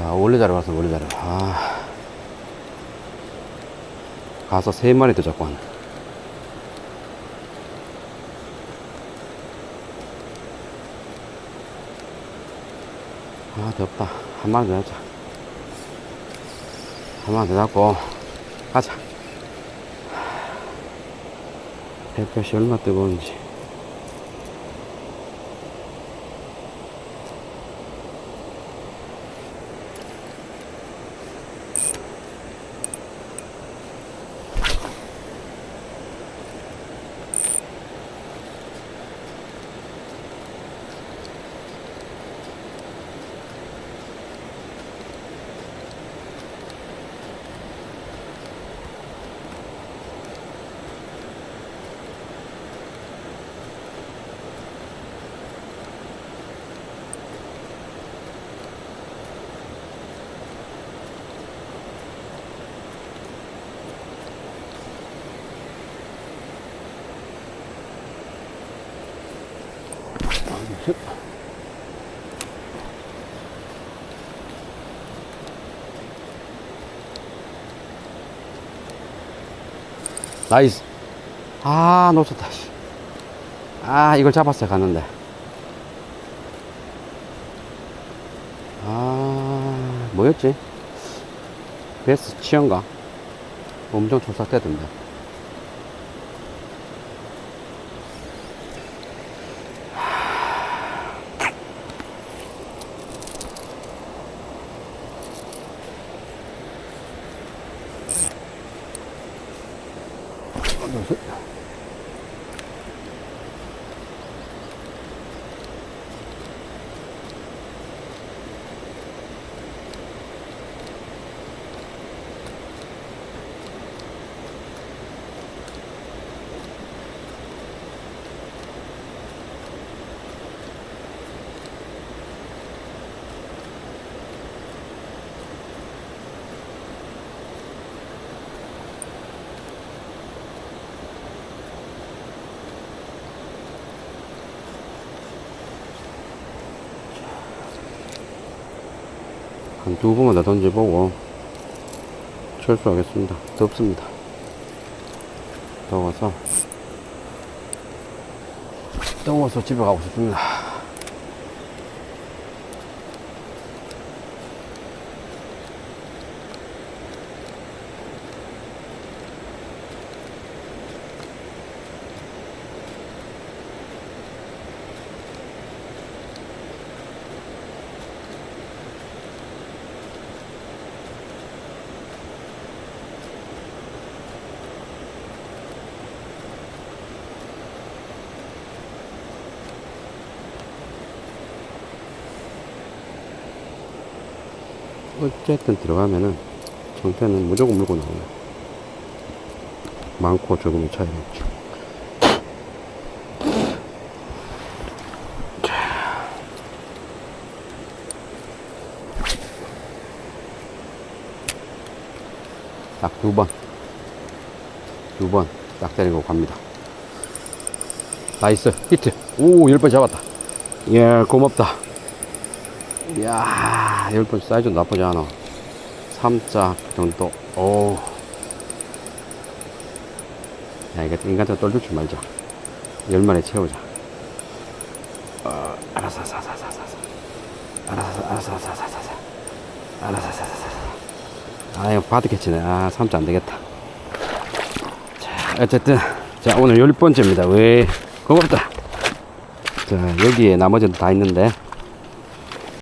자, 원래 자러 갔어, 원래 자러. 아. 가서 세 마리 더 잡고 왔네. 아, 덥다. 한 마리 더 잡자. 한 마리 더 잡고, 가자. 햇볕이 얼마나 뜨거운지. 나이스. 아, 놓쳤다. 씨. 아, 이걸 잡았어야 갔는데. 아, 뭐였지? 베스 치언가? 엄청 조삭대던데. 어, 네. 한 두 번만 더 던져보고 철수하겠습니다. 덥습니다. 더워서 더워서 집에 가고 싶습니다. 어쨌든 들어가면은 정태는 무조건 물고 나와요. 많고 적음의 차이가 있죠. 딱 두 번. 두 번 딱 때리고 갑니다. 나이스. 히트. 오, 열 번 잡았다. 예, 고맙다. 이야, 열번 사이즈 나쁘지 않아. 3자 정도. 오. 야, 이거 인간한테 떨줄 줄 말자. 열 마리 채우자. 어, 알았어, 알았어, 알았어, 알았어. 알았어, 알았어, 알았어, 알았어, 알았어. 알았어, 알았어, 알았어. 아, 이거 바드 캐치네. 아, 3자 안 되겠다. 자, 어쨌든. 자, 오늘 열 번째입니다. 왜, 고맙다. 자, 여기에 나머지는 다 있는데,